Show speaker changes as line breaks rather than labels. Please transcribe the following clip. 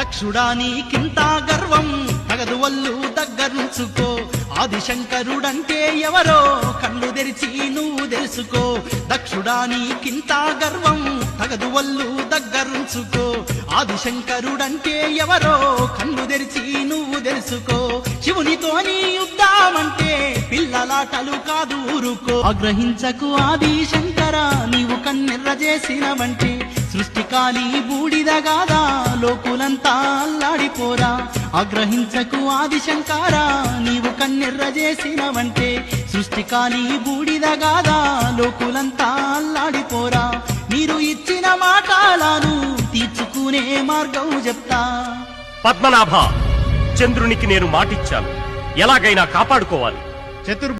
దక్షుడా నీకింత గర్వం. తగదు వల్లు దగ్గరుంచుకో. ఆదిశంకరుడంటే ఎవరో కళ్ళు తెరిచి నువ్వు తెలుసుకో. దక్షుడా నీకింత గర్వం. తగదు వల్లు దగ్గరుంచుకో. ఆదిశంకరుడంటే ఎవరో కళ్ళు తెరిచి నువ్వు తెలుసుకో. శివునితోని యుద్ధామంటే పిల్లలాటలు కాదు ఊరుకో. ఆగ్రహించకు ఆదిశంకర నీవు కన్నెర్ర చేసినవంటే సృష్టికాలి బూడిదగాదా లోకులంతా అల్లాడిపోరా. ఆగ్రహించకు ఆది శంకర నీవు కన్నెర్ర చేసినవంటే సృష్టికాలి బూడిదగాదా లోకులంతా అల్లాడిపోరా. మీరు ఇచ్చిన మాటలను తీర్చుకునే మార్గం చెప్తా.
పద్మనాభ చంద్రునికి నేను మాటిచ్చాను. ఎలాగైనా కాపాడుకోవాలి.
చతుర్